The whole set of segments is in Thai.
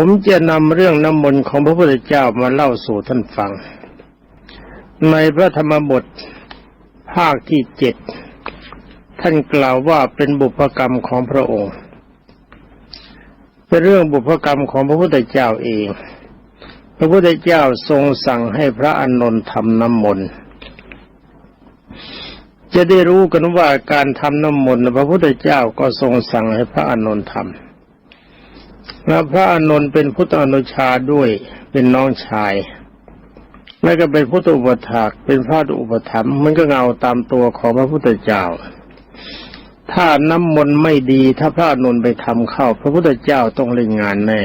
ผมจะนำเรื่องน้ำมนต์ของพระพุทธเจ้ามาเล่าสู่ท่านฟัง ในพระธรรมบทภาคที่เจ็ดท่านกล่าวว่าเป็นบุพกรรมของพระองค์ เป็นเรื่องบุพกรรมของพระพุทธเจ้าเอง พระพุทธเจ้าทรงสั่งให้พระอานนท์ทำน้ำมนต์จะได้รู้กันว่าการทำน้ำมนต์พระพุทธเจ้าก็ทรงสั่งให้พระอานนท์ทำ และพระอานนท์เป็นพุทธอนุชาด้วยเป็นน้องชาย และก็เป็นพุทธอุปถากเป็นพระอุปถัมภ์มันก็เงาตามตัวของพระพุทธเจ้า ถ้าน้ำมนต์ไม่ดีถ้าพระอานนท์ไปทำเข้า พระพุทธเจ้าต้องเล่นงานแน่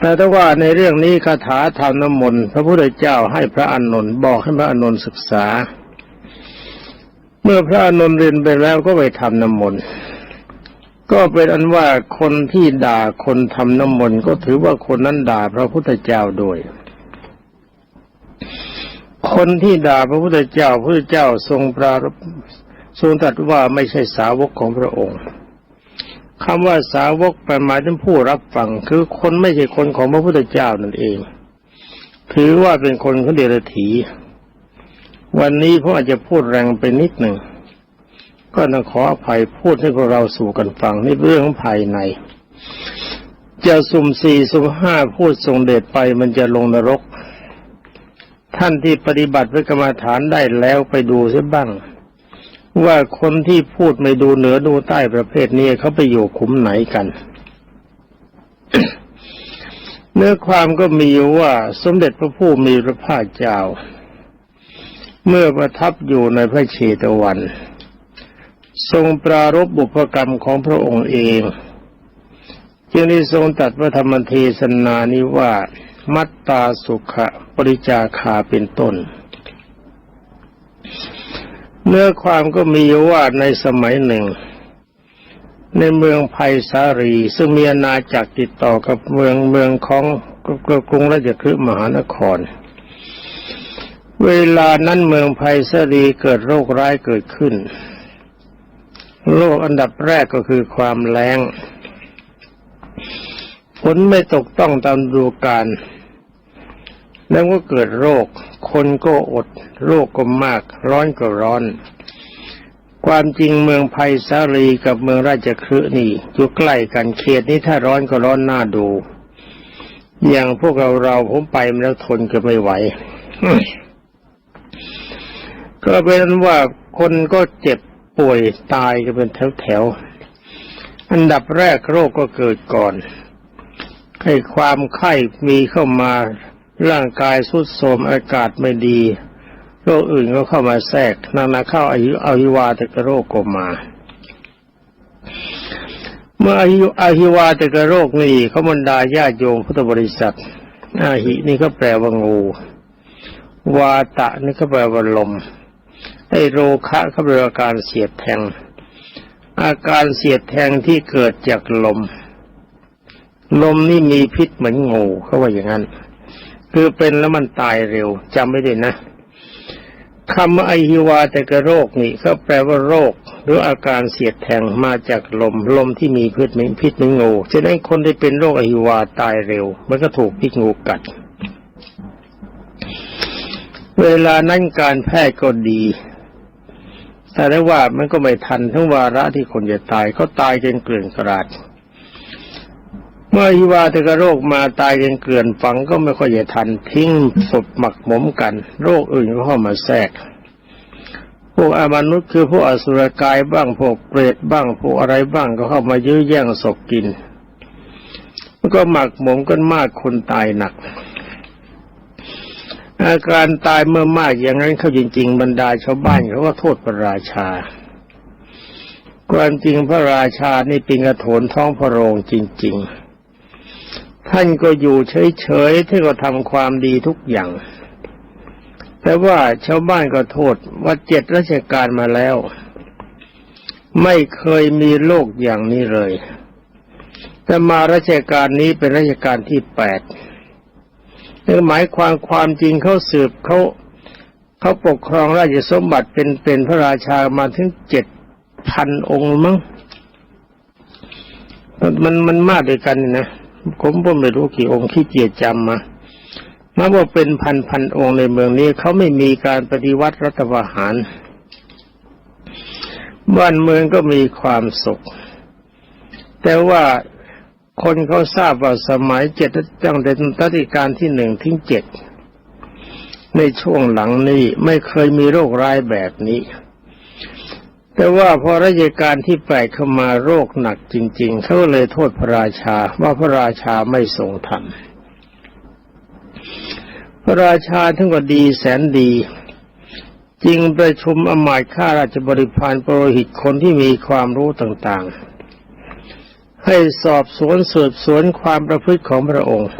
แต่ถ้าว่าในเรื่องนี้คาถาทำน้ำมนต์พระพุทธเจ้าให้พระอานนท์บอกให้พระอานนท์ศึกษา เมื่อพระอานนท์เรียนไปแล้วก็ไปทำน้ำมนต์ ก็เป็นอันว่าคนที่ด่าคนทำน้ำมนต์ก็ถือว่าคนนั้นด่าพระพุทธเจ้าด้วย คนที่ด่าพระพุทธเจ้าพระพุทธเจ้าทรงปรารทรงตรัสว่าไม่ใช่สาวกของพระองค์คำว่าสาวกแปลหมายถึงผู้รับฟังคือคนไม่ใช่คนของพระพุทธเจ้านั่นเอง ถือว่าเป็นคนของเดรัจฉีวันนี้ผมอาจจะพูดแรงไปนิดหนึ่ง ก็ต้องขออภัยพูดให้พวกเราสู่กันฟังนี่เรื่องภายใน จะสุ่มสี่สุ่มห้าพูดทรงเดชไปมันจะลงนรก ท่านที่ปฏิบัติวิกรรมฐานได้แล้วไปดูเสียบ้าง ว่าคนที่พูดไม่ดูเหนือดูใต้ประเภทนี้เขาไปอยู่ขุมไหนกันเนื้อความก็มีว่าสมเด็จพระผู้มีพระภาคเจ้า เมื่อประทับอยู่ในพระเชตวัน ทรงปรารบบุพกรรมของพระองค์เอง จึงได้ทรงตัดพระธรรมเทศนานี้ว่า มัตตาสุขะปริจาคาเป็นต้น เนื้อความก็มีว่าในสมัยหนึ่ง ในเมืองไผ่สารี ซึ่งมีอาณาจักรติดต่อกับเมืองเมืองของกรุงราชคฤห์มหานคร เวลานั้นเมืองไผ่สารีเกิดโรคร้ายเกิดขึ้น โรคอันดับแรกก็คือความแล้งฝนไม่ตกต้องตามฤดูกาลแล้วก็เกิดโรค คนก็อด โรคก็มาก ร้อนก็ร้อน ความจริงเมืองไผ่สาลีกับเมืองราชคฤห์นี่อยู่ใกล้กันเขตนี้ถ้าร้อนก็ร้อนน้าดู อย่างพวกเราเราผมไปมาแล้วทนก็ไม่ไหวก็เป็นว่าคนก็เจ็บ ป่วยตายกันเป็นแถวๆ อันดับแรกโรคก็เกิดก่อนให้ความไข้มีเข้ามาร่างกายสุดโทรมอากาศไม่ดี โรคอื่นก็เข้ามาแทรกนานาเข้าอายุอาหิวาตกโรคก็มา เมื่ออายุอาหิวาตกโรคนี่เขาบรรดาญาโยมพุทธบริษัทอาหินี่ก็แปลว่างู วาตะนี่ก็แปลว่าลม ไอโรคะก็แปลว่าการเสียดแทง อาการเสียดแทงที่เกิดจากลม ลมนี่มีพิษเหมือนงูเขาว่าอย่างนั้น คือเป็นแล้วมันตายเร็วจำไม่ได้นะคำว่าไอฮิวาแต่กระโรคนี่ก็แปลว่าโรค หรืออาการเสียดแทงมาจากลม ลมที่มีพิษเหมือนพิษเหมือนงูฉะนั้นคนที่เป็นโรคไอฮิวาตายเร็ว มันก็ถูกพิษงูกัด เวลานั้นการแพทย์ก็ดี แต่ได้ว่ามันก็ไม่ทันทั้งวาระที่คนจะตายเขาตายจนเกลื่อนกระดเมื่อฮิวาตกโรคมาตายกันเกลื่อนฝังก็ไม่ค่อยจะทันทิ้งศพหมักหมมกัน โรคอื่นก็เข้ามาแทรก พวกอมนุษย์คือพวกอสุรกายบ้างพวกเปรตบ้างพวกอะไรบ้างก็เข้ามายื้อแย่งศพกิน มันก็หมักหมมกันมากคนตายหนัก อาการตายเมื่อมากอย่างนั้นเขาจริง ๆ บรรดาชาวบ้านเขาก็โทษพระราชา ความจริงพระราชานี่เป็นกระโถนท้องพระโรงจริง ๆ ท่านก็อยู่เฉยๆที่ก็ทำความดีทุกอย่าง แต่ว่าชาวบ้านก็โทษว่าเจ็ดราชการมาแล้ว ไม่เคยมีโรคอย่างนี้เลย แต่มาราชการนี้เป็นราชการที่แปด นั่นหมายความความจริงเขาสืบเขาเขาปกครองราชสมบัติเป็นเป็นพระราชามาถึงเจ็ดพันองค์มั้งมันมันมากด้วยกันนะผมก็ไม่รู้กี่องค์ขี้เกียจจำมานับว่าเป็นพันพันองค์ในเมืองนี้เขาไม่มีการปฏิวัติรัฐประหาร บ้านเมืองก็มีความสุข แต่ว่า คนเขาทราบว่าสมัยเจ็ดตั้งแต่รัชกาลที่หนึ่งถึงเจ็ดในช่วงหลังนี้ไม่เคยมีโรคร้ายแบบนี้ แต่ว่าพอรัชกาลที่แปดเข้ามาโรคหนักจริง ๆ เขาเลยโทษพระราชาว่าพระราชาไม่ทรงธรรมพระราชาทั้งก็ดีแสนดีจริงประชุมอมายข้าราชบริพารปรหิตคนที่มีความรู้ต่างๆ ให้สอบสวนสืบสวนความประพฤติของพระองค์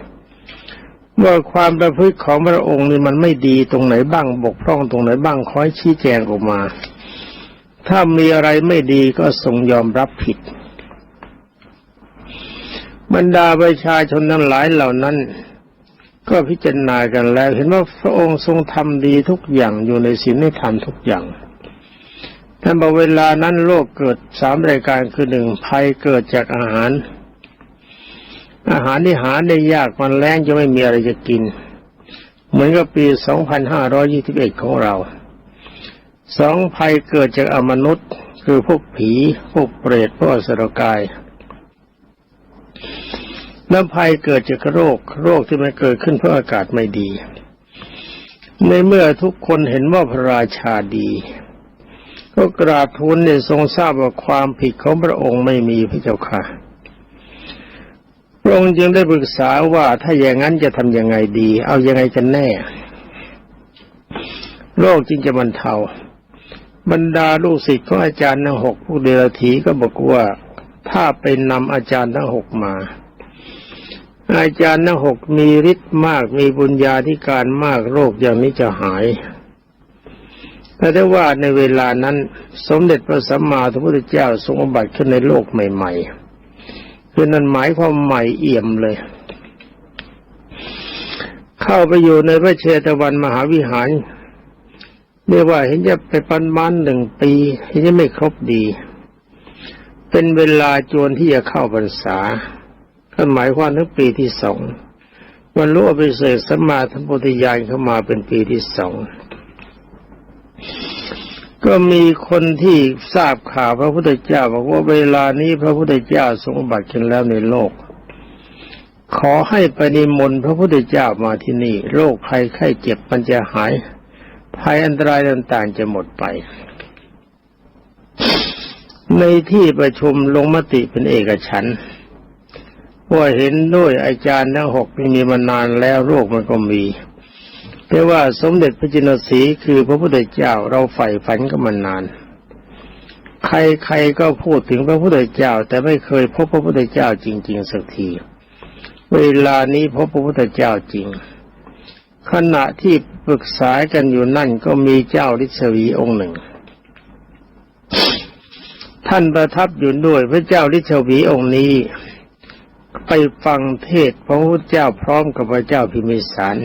ว่าความประพฤติของพระองค์นี่มันไม่ดีตรงไหนบ้างบกพร่องตรงไหนบ้างคอยชี้แจงออกมา ถ้ามีอะไรไม่ดีก็ทรงยอมรับผิด บรรดาประชาชนทั้งหลายเหล่านั้น ก็พิจารณากันแล้ว เห็นว่าพระองค์ทรงทำดีทุกอย่างอยู่ในศีลในธรรมทุกอย่าง ท่านบอกเวลานั้นโลกเกิดสามรายการคือหนึ่งภัยเกิดจากอาหาร อาหารที่หาได้ยากมันแรงจะไม่มีอะไรจะกิน เหมือนกับปี 2521 ของเราสองภัยเกิดจากอมนุษย์คือพวกผี พวกเปรตพวกสรกายแล้วภัยเกิดจากโรค โรคที่มันเกิดขึ้นเพราะอากาศไม่ดี ในเมื่อทุกคนเห็นว่าพระราชาดี ก็กราบทูลเนี่ยทรงทราบว่าความผิดของพระองค์ไม่มีพระเจ้าค่ะ พระองค์จึงได้ปรึกษาว่าถ้าอย่างนั้นจะทำยังไงดี เอายังไงกันแน่ โรคจึงจะบรรเทา บรรดาลูกศิษย์ของอาจารย์ทั้งหกผู้เดรถีก็บอกว่าถ้าเป็นนำอาจารย์ทั้งหกมา อาจารย์ทั้งหกมีฤทธิ์มากมีบุญญาธิการมากโรคอย่างนี้จะหาย แต่ได้ว่าในเวลานั้นสมเด็จพระสัมมาสัมพุทธเจ้าทรงอุบัติขึ้นในโลกใหม่ ๆ คือนั้นหมายความใหม่เอี่ยมเลย เข้าไปอยู่ในพระเชตวันมหาวิหารเรียกว่าเห็นจะไปปันมันหนึ่งปีเห็นจะไม่ครบดี เป็นเวลาจวนที่จะเข้าพรรษาก็หมายความถึงปีที่สองวันรู้อภิเศษสมมาธรรมปุติยานเข้ามาเป็นปีที่สอง ก็มีคนที่ทราบข่าวพระพุทธเจ้า บอกว่าเวลานี้พระพุทธเจ้าทรงบัติขึ้นแล้วในโลก ขอให้ไปนิมนต์พระพุทธเจ้ามาที่นี่ โรคภัยไข้เจ็บมันจะหายภัยอันตรายต่างๆจะหมดไป ในที่ประชุมลงมติเป็นเอกฉันว่าเห็นด้วยอาจารย์ทั้งหกมีมานานแล้วโรคมันก็มี แต่ว่าสมเด็จพระจินสีคือพระพุทธเจ้าเราใฝ่ฝันก็มานาน ใครๆก็พูดถึงพระพุทธเจ้า แต่ไม่เคยพบพระพุทธเจ้าจริง ๆสักที เวลานี้พบพระพุทธเจ้าจริง ขณะที่ปรึกษากันอยู่นั่นก็มีเจ้าฤทธวีองค์หนึ่ง ท่านประทับอยู่ด้วยพระเจ้าฤทธวีองค์นี้ ไปฟังเทศพระพุทธเจ้าพร้อมกับพระเจ้าพิมิสาร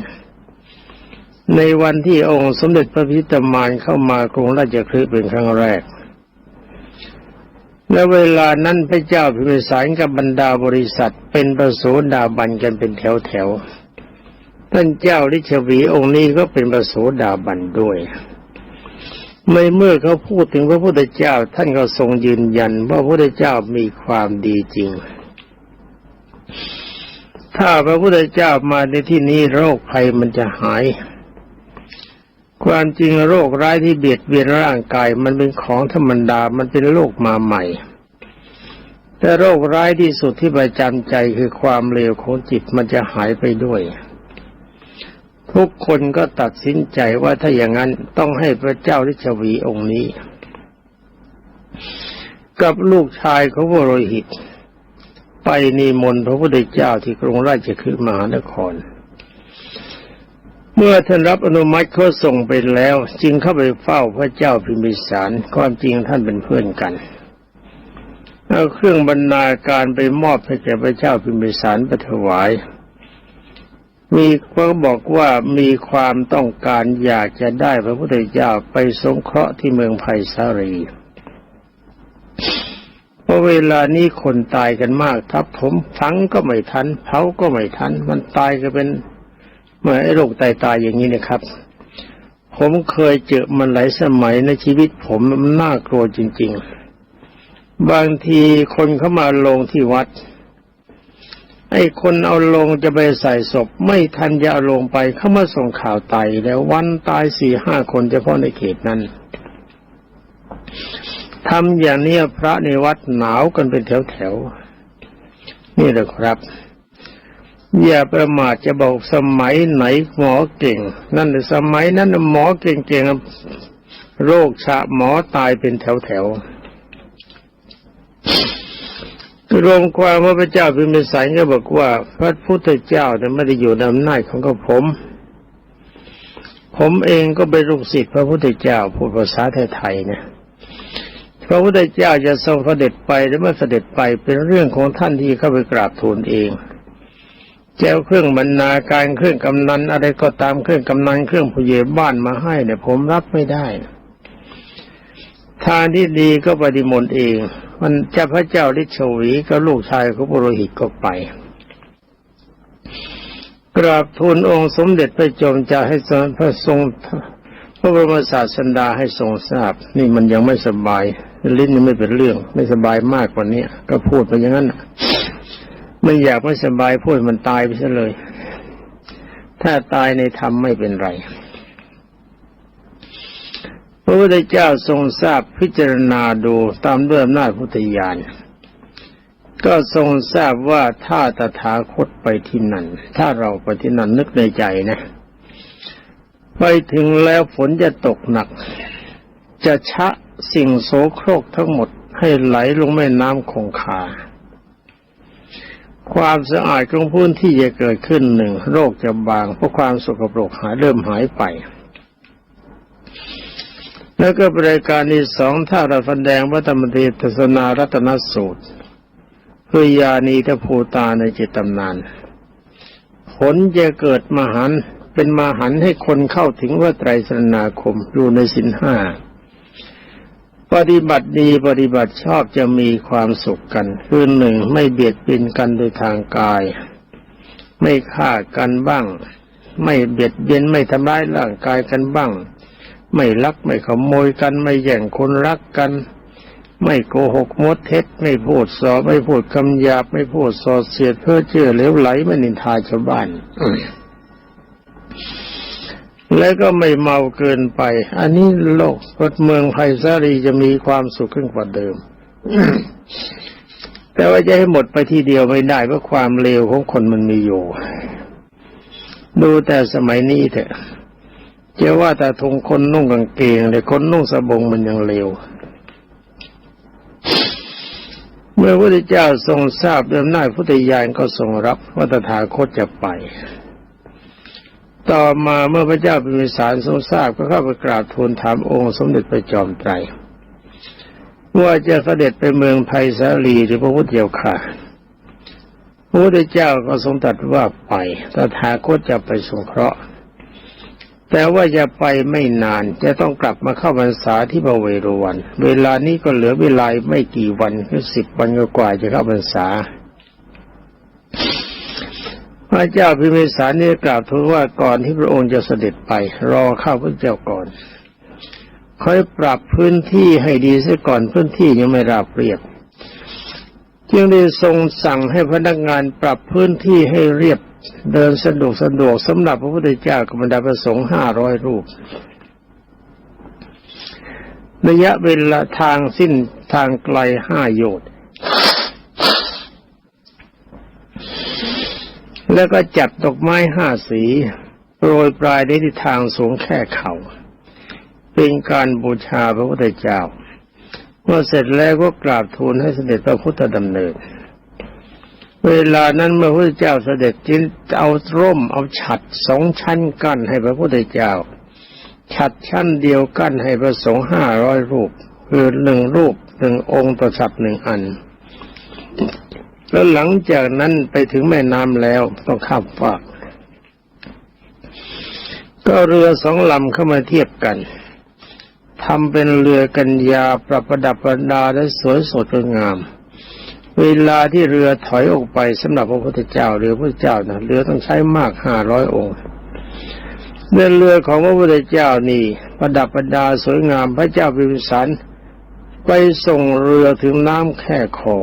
ในวันที่องค์สมเด็จพระพิตามานเข้ามากรุงราชคฤห์เป็นครั้งแรก และเวลานั้นพระเจ้าพิมิสารกับบรรดาบริษัทเป็นประโสดาบันกันเป็นแถวแถวท่านเจ้าลิชวีองค์นี้ก็เป็นประโสดาบันด้วยในเมื่อเขาพูดถึงพระพุทธเจ้าท่านก็ทรงยืนยันว่าพระพุทธเจ้ามีความดีจริง ถ้าพระพุทธเจ้ามาในที่นี้โรคภัยมันจะหาย ความจริงโรคร้ายที่เบียดเบียนร่างกาย มันเป็นของธรรมดา มันเป็นโรคมาใหม่ แต่โรคร้ายที่สุดที่ประจำใจคือความเลวของจิตมันจะหายไปด้วย ทุกคนก็ตัดสินใจว่าถ้าอย่างนั้นต้องให้พระเจ้าลิชวีองค์นี้ กับลูกชายของวโรหิต ไปนิมนต์พระพุทธเจ้าที่กรุงราชคฤห์มหานคร เมื่อท่านรับอนุมัติเขาส่งไปแล้ว จึงเข้าไปเฝ้าพระเจ้าพิมพิสารความจริงท่านเป็นเพื่อนกันเอาเครื่องบรรณาการไปมอบให้แก่พระเจ้าพิมพิสารไปถวาย มีก็บอกว่ามีความต้องการอยากจะได้พระพุทธเจ้าไปสงเคราะห์ที่เมืองไผ่สารีเพราะเวลานี้คนตายกันมากทับผมฝังก็ไม่ทันเผาก็ไม่ทัน มันตายก็เป็น เหมือนไอ้โรคไตตายอย่างนี้นะครับ ผมเคยเจอมันหลายสมัยในชีวิตผมมันน่ากลัวจริง ๆ บางทีคนเข้ามาลงที่วัดไอ้คนเอาลงจะไปใส่ศพ ไม่ทันจะเอาลงไปเข้ามาส่งข่าวตายแล้ววันตายสี่ห้าคนเฉพาะในเขตนั้นทำอย่างนี้พระในวัดหนาวกันเป็นแถวๆนี่แหละครับ อย่าประมาทจะบอกสมัยไหนหมอเก่ง นั่นสมัยนั้นหมอเก่งๆโรคชะหมอตายเป็นแถวๆรวมความว่าพระเจ้าพิมพิสารก็บอกว่า พระพุทธเจ้าเนี่ยไม่ได้อยู่ในอำนาจของกระผม ผมเองก็เป็นลูกศิษย์พระพุทธเจ้าพูดภาษาไทยๆนะพระพุทธเจ้าจะทรงเสด็จไปหรือไม่เสด็จไปเป็นเรื่องของท่านที่เข้าไปกราบทูลเอง เจ้าเครื่องบรรณาการเครื่องกำนันอะไรก็ตามเครื่องกำนันเครื่องผู้ใหญ่บ้านมาให้เนี่ยผมรับไม่ได้ทานที่ดีก็ปฏิมนเอง มันเจ้าพระเจ้าฤทธิ์ชวีก็ลูกชายของปุโรหิตก็ไป กราบทูลองค์สมเด็จพระจอมเจ้าให้ทรงพระทรงพระบรมศาสดาให้ทรงทราบ นี่มันยังไม่สบาย ลิ้นยังไม่เป็นเรื่อง ไม่สบายมากกว่านี้ก็พูดไปอย่างนั้น ไม่อยากไม่สบายพูดมันตายไปซะเลย ถ้าตายในธรรมไม่เป็นไรพระพุทธเจ้าทรงทราบพิจารณาดูตามด้วยอำนาจพุทธญาณก็ทรงทราบว่าถ้าตถาคตไปที่นั่น ถ้าเราไปที่นั่นนึกในใจนะ ไปถึงแล้วฝนจะตกหนัก จะชะสิ่งโสโครกทั้งหมดให้ไหลลงแม่น้ำคงคา ความสะอาดของพื้นที่จะเกิดขึ้นหนึ่งโรคจะบางเพราะความสกปรกหายเริ่มหายไป แล้วก็บริการที่สองถ้าเราแสดงวัตมติทศนารัตนสูตรเพื่อยานีทภูตาในจิตตำนาน ผลจะเกิดมหันเป็นมหันให้คนเข้าถึงว่าไตรสรณาคมอยู่ในสินห้า ปฏิบัติดีปฏิบัติชอบจะมีความสุขกัน คือหนึ่งไม่เบียดเบียนกันโดยทางกาย ไม่ฆ่ากันบ้าง ไม่เบียดเบียนไม่ทำร้ายร่างกายกันบ้าง ไม่ลักไม่ขโมยกัน ไม่แย่งคนรักกัน ไม่โกหกมดเท็จ ไม่พูดสอไม่พูดคำหยาบไม่พูดสอเสียดเพื่อเชื่อเหลวไหลไม่นินทาชาวบ้าน และก็ไม่เมาเกินไป อันนี้โลกกฎเมืองไพศาลีจะมีความสุขขึ้นกว่าเดิม แต่ว่าจะให้หมดไปทีเดียวไม่ได้เพราะความเลวของคนมันมีอยู่ ดูแต่สมัยนี้เถอะจะว่าแต่ทงคนนุ่งกางเกงแต่คนนุ่งสบงมันยังเลวเมื่อพระพุทธเจ้าทรงทราบเรื่องหน้าพุทธญาณก็ทรงรับว่าตถาคตจะไป ต่อมาเมื่อพระเจ้าเป็นมิสารทรงทราบก็เข้าไปกราบทูลถามองค์สมเด็จพระจอมไตรว่าจะเสด็จไปเมืองไผ่สาลีหรือพระพุทธเจ้าค่ะพระพุทธเจ้าก็ทรงตรัสว่าไปตถาคตจะไปสงเคราะห์ แต่ว่าจะไปไม่นานจะต้องกลับมาเข้าพรรษาที่บเวรวัน เวลานี้ก็เหลือเวลาไม่กี่วันคือสิบวันกว่าจะเข้าพรรษา พระเจ้าพิมพิสารนี่กล่าวทูลว่าก่อนที่พระองค์จะเสด็จไป รอข้าพระเจ้าก่อนค่อยปรับพื้นที่ให้ดีเสียก่อนพื้นที่ยังไม่ราบเรียบจึงได้ทรงสั่งให้พนักงานปรับพื้นที่ให้เรียบเดินสะดวกสะดวกสำหรับพระพุทธเจ้ากับบรรดาพระสงฆ์ห้าร้อยรูป ระยะเวลาทางสิ้นทางไกลห้าโยชน์ แล้วก็จัดดอกไม้ห้าสีโปรยปลายในทิศทางสูงแค่เขา่า เป็นการบูชาพระพุทธเจ้าเมื่อเสร็จแล้วก็กราบทูลให้เสด็จพระพุทธดำเนิน เวลานั้นเมื่อพระพุทธเจ้าเสด็จจินเอาร่มเอาฉัดสองชั้นกั้นให้พระพุทธเจ้า ฉัดชั้นเดียวกั้นให้พระสงฆ์ห้าร้อยรูป คือหนึ่งรูปหนึ่งองค์ต่อฉัดหนึ่งอัน แล้วหลังจากนั้นไปถึงแม่น้ำแล้วต้องข้ามฟากก็เรือสองลำเข้ามาเทียบกันทำเป็นเรือกัญญาประประดับประดาและสวยสดงาม เวลาที่เรือถอยออกไปสำหรับพระพุทธเจ้าเรือพระเจ้านะเรือต้องใช้มากห้าร้อยองค์เดินเรือของพระพุทธเจ้านี่ ประดับประดาสวยงามพระเจ้าพิมพิสารไปส่งเรือถึงน้ำแค่คอ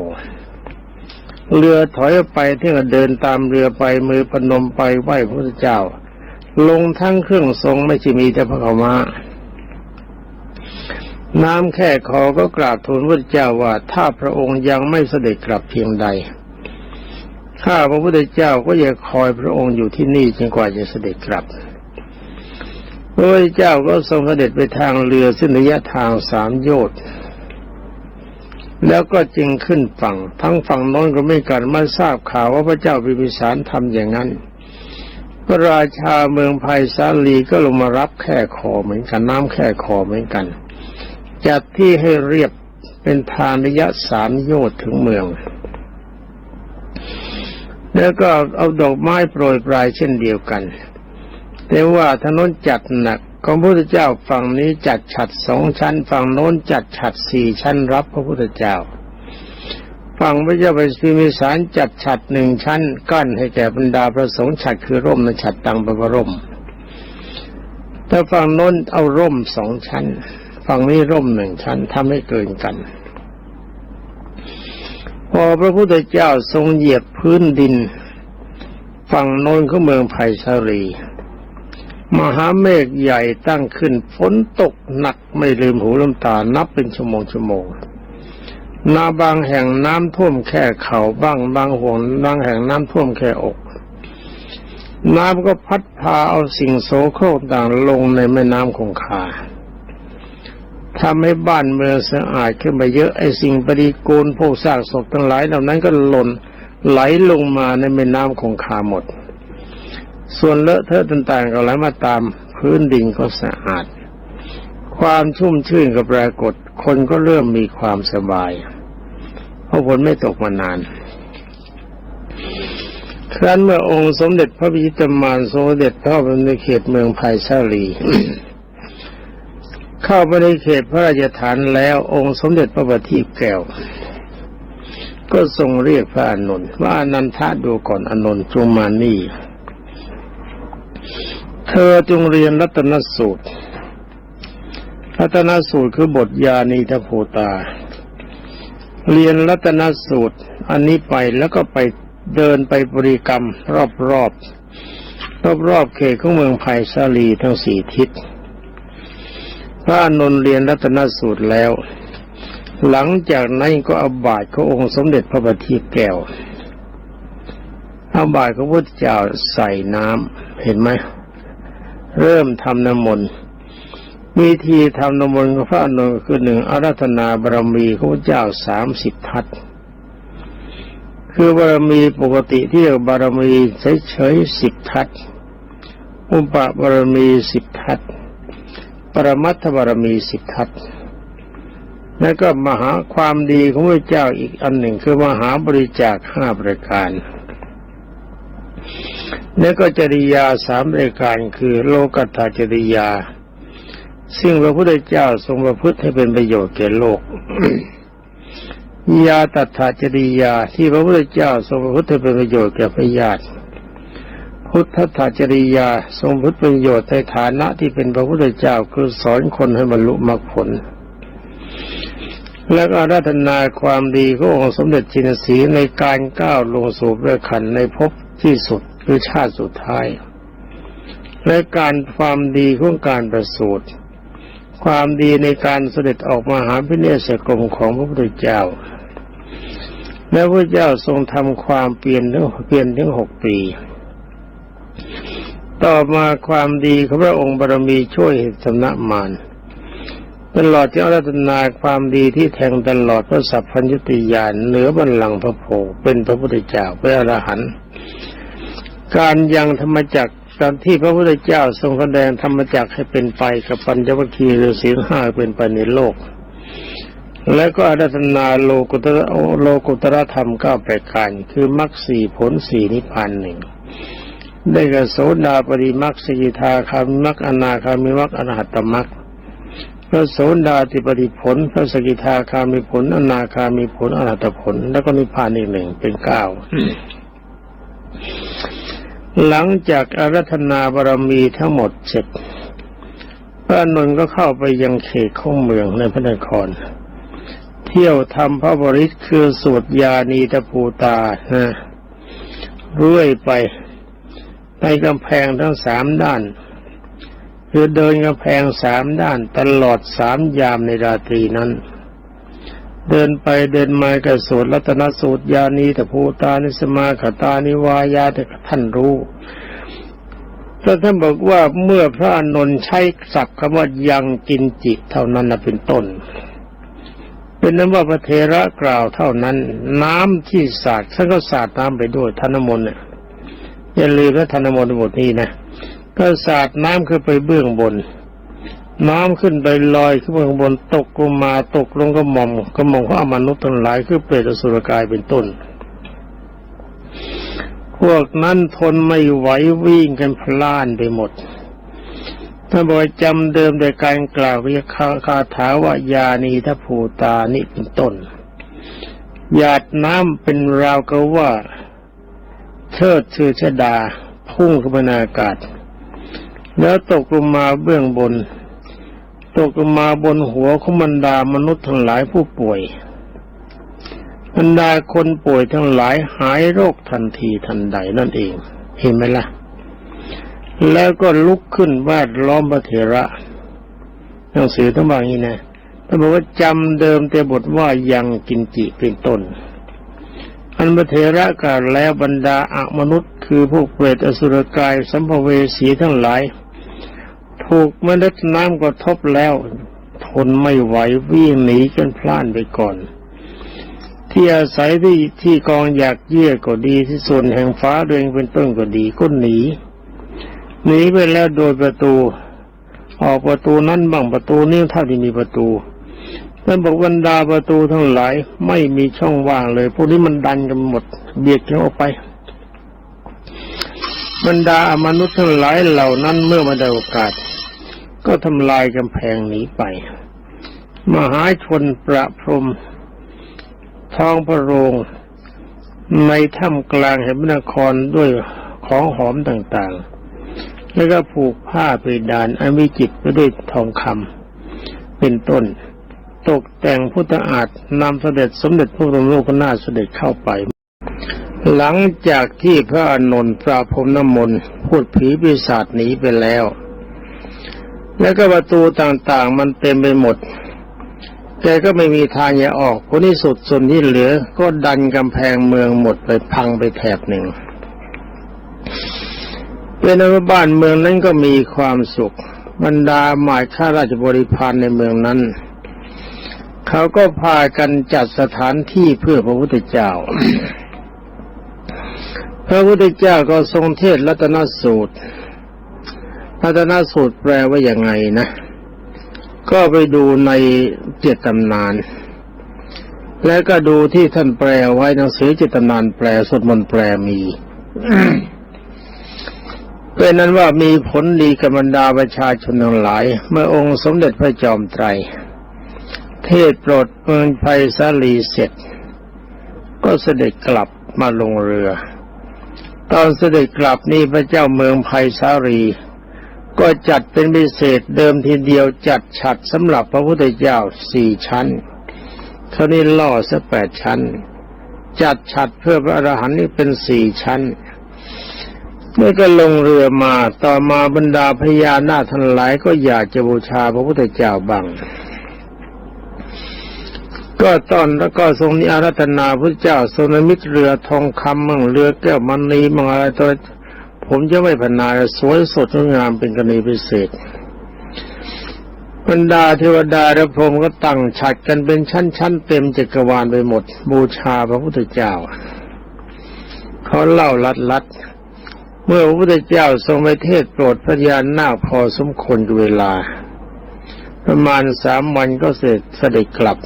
เรือถอยไปที่ก็เดินตามเรือไปมือพนมไปไหว้พระเจ้า ลงทั้งเครื่องทรงไม่ใช่มีแต่พระเขามาน้ำแค่คอก็กราบทูลพระเจ้าว่า ถ้าพระองค์ยังไม่เสด็จกลับเพียงใดข้าพระพุทธเจ้าก็จะคอยพระองค์อยู่ที่นี่จนกว่าจะเสด็จกลับพระพุทธเจ้าก็ทรงเสด็จไปทางเรือซึ่งระยะทางสามโยชน์ แล้วก็จึงขึ้นฝั่ง ทั้งฝั่งโน้นก็ไม่กันมาทราบข่าวว่าพระเจ้าพิมพิสารทำอย่างนั้นพระราชาเมืองภัยสาลีก็ลงมารับแค่คอเหมือนกันน้ำแค่คอเหมือนกัน จัดที่ให้เรียบเป็นทางระยะสามโยชน์ถึงเมือง แล้วก็เอาดอกไม้โปรยปลายเช่นเดียวกัน แต่ว่าถนนจัดหนัก ของพระพุทธเจ้าฝั่งนี้จัดฉัดสองชั้น ฝั่งโน้นจัดฉัดสี่ชั้นรับพระพุทธเจ้า ฝั่งพระเจ้าไปพิมิสารจัดฉัดหนึ่งชั้น กั้นให้แก่บรรดาพระสงฆ์ฉัดคือร่มในฉัดตังประร่มแต่ฝั่งโน้นเอาร่มสองชั้น ฝั่งนี้ร่มหนึ่งชั้นทำให้เกินกัน พอพระพุทธเจ้าทรงเหยียบพื้นดิน ฝั่งโน้นของเมืองไผ่ชารี มหาเมฆใหญ่ตั้งขึ้นฝนตกหนักไม่ลืมหูลืมตานับเป็นชั่วโมงชั่วโมงนาบางแห่งน้ำท่วมแค่เข่าบ้างบางห่วงบางแห่งน้ำท่วมแค่อก น้ำก็พัดพาเอาสิ่งโสโครกต่างลงในแม่น้ำคงคาทำให้บ้านเมืองสะอาดขึ้นไปเยอะไอ้สิ่งปฏิกูลพวกซากศพทั้งหลายเหล่านั้นก็หล่นไหลลงมาในแม่น้ำคงคาหมด ส่วนเลอะเทอะต่างๆก็ไหลมาตามพื้นดินก็สะอาด ความชุ่มชื่นก็ปรากฏ คนก็เริ่มมีความสบาย เพราะฝนไม่ตกมานาน ครั้นเมื่อองค์สมเด็จพระพิจิตรมารทรงเด็จเข้าไปในเขตเมืองไผ่ชาลี เข้าไปในเขตพระราชฐานแล้วองค์สมเด็จพระบัณฑิตแก้วก็ทรงเรียกพระอานนว่าอนันทาดูก่อนอานนจงมานี่ เธอจงเรียนรัตนสูตร รัตนสูตรคือบทยานีทโพตา เรียนรัตนสูตร อันนี้ไปแล้วก็ไปเดินไปบริกรรม รอบรอบรอบรอบเขตของเมืองไผ่สาลีทั้งสี่ทิศ พระนนเรียนรัตนสูตรแล้ว หลังจากนั้นก็อาบาตรขององค์สมเด็จพระบัณฑิตแก้วอาบาตรของพระพุทธเจ้าใส่น้ำเห็นไหม เริ่มทำน้ำมนต์วิธีทำน้ำมนต์ของพระนนท์คือหนึ่งอารัธนาบารมีของพระเจ้าสามสิบทัศคือบารมีปกติที่เรียกบารมีเฉยๆสิบทัศอุปบารมีสิบทัศปรมัตถบารมีสิบทัศแล้วก็มหาความดีของพระเจ้าอีกอันหนึ่งคือมหาบริจาคห้าประการ แล้วก็จริยาสามรายการคือโลกัตถจริยา ซึ่งพระพุทธเจ้าทรงประพฤติให้เป็นประโยชน์แก่โลกยาตัถจริยาที่พระพุทธเจ้าทรงประพฤติให้เป็นประโยชน์แก่พญาติพุทธถาจริยาทรงพุทธประโยชน์ในฐานะที่เป็นพระพุทธเจ้าคือสอนคนให้บรรลุมรรคผล และอาราธนาความดีขององค์สมเด็จจินสีในการก้าวลงสู่พระขันในภพที่สุด คือชาติสุดท้าย และการความดีของการประสูติความดีในการเสด็จออกมาหาพิเนศกรมของพระพุทธเจ้า และพระเจ้าทรงทำความเปลี่ยนถึงเปลี่ยนถึงหกปี ต่อมาความดีของพระองค์บารมีช่วยสำนักมารตลอดที่อารัตนาความดีที่แทงตลอดพระสัพพัญญติยานเหนือบัลลังก์พระโพเป็นพระพุทธเจ้าเป็นอรหันต์ การยังธรรมจักรตอนที่พระพุทธเจ้าทรงแสดงธรรมจักรให้เป็นไปกับปัญจวัคคีย์หรือศีลห้าเป็นไปในโลก และก็อารัตนาโลกุตระโลกุตระธรรมเก้าประการคือมรรคสี่ผลสี่นิพพานหนึ่งได้กับโสดาปริมักสิกิทาคามิมักอนาคามิมักอรหัตตมักเวระโสดาติปฏิผล พระสกิทาคามีผล อนาคามีผลอรหัตผล แล้วก็นิพพานอีกหนึ่งเป็นเก้า หลังจากอารัธนาบารมีทั้งหมดเสร็จพระนนท์ก็เข้าไปยังเขตของเมืองในพระนคร เที่ยวทำพระบริษคือสวดยานีตะภูตานะเรื่อยไปในกำแพงทั้งสามด้านคือเดินกำแพงสามด้านตลอดสามยามในราตรีนั้น เดินไปเดินมากระสวดรัตนสูตรยานีแต่ภูตานิสมาขตานิวายาแต่ท่านรู้แล้วท่านบอกว่าเมื่อพระอนนท์ใช้ศัพท์คำว่ายังกินจิเท่านั้นนะเป็นต้น เป็นนั้นว่าพระเทระกล่าวเท่านั้น น้ำที่สาดท่านก็สาดน้ำไปด้วยธนมนต์เนี่ยอย่าลืมว่าธนมนต์บทนี้นะก็สาดน้ำขึ้นไปเบื้องบน น้ำขึ้นไปลอยขึ้นไปข้างบนตกลงมาตกลงกระหม่อมกระหม่อมของอมนุษย์ทั้งหลายคือเปรตอสุรกายเป็นต้น พวกนั้นทนไม่ไหววิ่งกันพล่านไปหมดถ้าบอกจำเดิมโดยการกล่าววิคาคาถาว่ายานีทภูตานี่เป็นต้น หยาดน้ำเป็นราวกับว่า เชิดชื่อชดา พุ่งขึ้นไปในอากาศ แล้วตกลงมาเบื้องบน ตกมาบนหัวของบรรดามนุษย์ทั้งหลายผู้ป่วย บรรดาคนป่วยทั้งหลายหายโรคทันทีทันใดนั่นเอง เห็นไหมล่ะ แล้วก็ลุกขึ้นวาดล้อมพระเถระหนังสือต้องว่างนี้นะท่านบอกว่าจำเดิมแต่บทว่ายังกินจิเป็นต้นอันพระเถระกล่าวแล้วบรรดาอมนุษย์ คือพวกเปรตอสุรกายสัมภเวสีทั้งหลาย ถูกเมล็ดน้ำกระทบแล้ว ทนไม่ไหววิ่งหนีกันพล่านไปก่อน ที่อาศัยที่ที่กองอยากเยี่ยก็ดีที่ส่วนแห่งฟ้าเรืองเป็นต้นก็ดีก็หนีหนีไปแล้วโดยประตู ออกประตูนั้นบ้างประตูนี้เท่าที่มีประตูท่านบอกบรรดาประตูทั้งหลายไม่มีช่องว่างเลย พวกนี้มันดันกันหมด เบียดกันออกไป บรรดามนุษย์ทั้งหลายเหล่านั้นเมื่อมาได้โอกาส ก็ทำลายกำแพงหนีไป มหาชนประพรมท้องพระโรงในถ้ำกลางแห่งนครด้วยของหอมต่างๆ แล้วก็ผูกผ้าไปดานอันวิจิตไปด้วยทองคำเป็นต้น ตกแต่งพุทธอาฏนำเสด็จสมเด็จพระบรมโลกนาถเสด็จเข้าไป หลังจากที่พระอานนท์ปราพรมน้ำมนต์พูดผีปีศาจหนีไปแล้ว แล้วก็ประตูต่างๆ มันเต็มไปหมดแกก็ไม่มีทางจะออกผลที่สุดส่วนที่เหลือ ก็ดันกำแพงเมืองหมดไปพังไปแถบหนึ่งเป็นอนว่าบ้านเมืองนั้นก็มีความสุข บรรดาหมายข้าราชบริพารในเมืองนั้น เขาก็พากันจัดสถานที่เพื่อพระพุทธเจ้า พระพุทธเจ้าก็ทรงเทศรัตนสูตร รัตนสูตรแปลว่าอย่างไงนะ ก็ไปดูในเจตตำนาน แล้วก็ดูที่ท่านแปลไว้หนังสือเจตตำนานแปลสวดมนต์แปลมีเป็นนั้นว่ามีผลดีกับบรรดาประชาชนทั้งหลาย เมื่อองค์สมเด็จพระจอมไตร เทศโปรดเมืองไพศาลีเสร็จ ก็เสด็จกลับมาลงเรือ ตอนเสด็จกลับนี่พระเจ้าเมืองไพศาลี ก็จัดเป็นพิเศษเดิมทีเดียวจัดฉัดสำหรับพระพุทธเจ้าสี่ชั้นเท่านี้ล่อสักแปดชั้น จัดฉัดเพื่อพระอรหันต์นี่เป็นสี่ชั้น เมื่อก็ลงเรือมาต่อมาบรรดาพญานาคทั้งหลายก็อยากจะบูชาพระพุทธเจ้าบ้างก็ตอนแล้วก็ทรงนิอารัตนาพระเจ้าทรงนิมิตเรือทองคำมั่งเรือแก้วมณีมั่งอะไรตัว ผมจะไม่พนาสวยสดงดงามเป็นกรณีพิเศษบรรดาเทวดาและพรหมก็ตั้งฉัดกันเป็นชั้นๆเต็มจักรวาลไปหมด บูชาพระพุทธเจ้าเขาเล่าลัดลัดเมื่อพระพุทธเจ้าทรงไปเทศโปรดพระญาณนาคพอสมควรเวลา ประมาณสามวันก็เสร็จเสด็จกลับ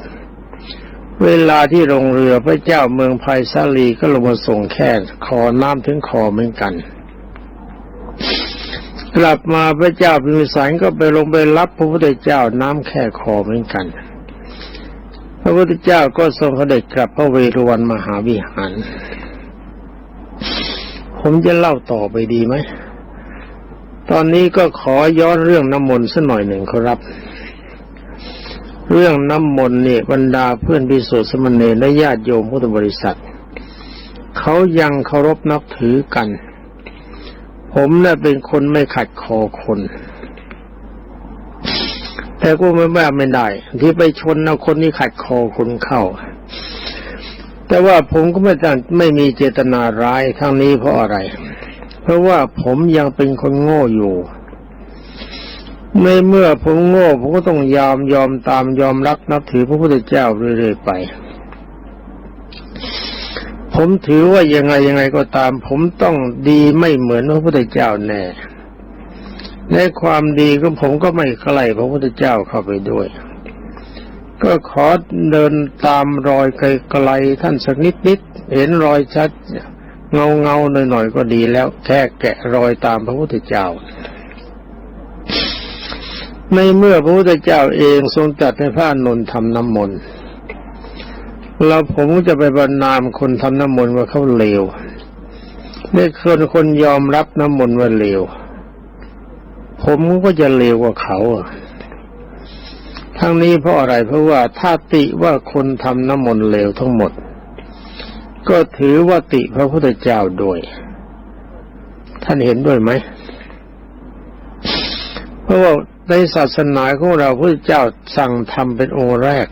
เวลาที่ลงเรือพระเจ้าเมืองไผ่ซาลีก็ลงมาส่งแค่ขอน้ำถึงคอเหมือนกัน กลับมาพระเจ้าพิมพิสารก็ไปลงไปรับพระพุทธเจ้าน้ำแค่คอเหมือนกัน พระพุทธเจ้าก็ทรงเสด็จกลับพระเวรวันมหาวิหาร ผมจะเล่าต่อไปดีไหม ตอนนี้ก็ขอย้อนเรื่องน้ำมนต์สักหน่อยหนึ่งครับ เรื่องน้ำมนต์เนี่ยบรรดาเพื่อนพิสุทธิสมณเณรและญาติโยมพุทธบริษัท เขายังเคารพนับถือกัน ผมน่ะเป็นคนไม่ขัดคอคน แต่ก็ไม่ว่าไม่ได้ ที่ไปชนเอาคนที่ขัดคอคนเข้า แต่ว่าผมก็ไม่ตั้งไม่มีเจตนาร้ายทางนี้เพราะอะไร เพราะว่าผมยังเป็นคนโง่อยู่ในเมื่อผมโง่ผมก็ต้องยอมยอมตามยอมรักนับถือพระพุทธเจ้าเรื่อยๆไป ผมถือว่ายังไงยังไงก็ตาม ผมต้องดีไม่เหมือนพระพุทธเจ้าแน่ในความดีของผมก็ไม่ใกล้พระพุทธเจ้าเข้าไปด้วย ก็ขอเดินตามรอยไกลๆท่านสักนิดนิดเห็นรอยชัด เงาเงาๆหน่อยๆก็ดีแล้ว แค่แกะรอยตามพระพุทธเจ้า ในเมื่อพระพุทธเจ้าเองทรงตรัดให้พระนนท์ทำน้ำมนต์ เราผมจะไปบรรนามคนทำน้ำมนต์ว่าเขาเลวได้คนคนยอมรับน้ำมนต์ว่าเลวผมก็จะเลวกว่าเขาอะทั้งนี้เพราะอะไรเพราะว่าถ้าติว่าคนทำน้ำมนต์เลวทั้งหมด ก็ถือว่าติพระพุทธเจ้าด้วย ท่านเห็นด้วยไหมเพราะว่าในศาสนาของเราพระเจ้าสั่งทำเป็นองค์แรก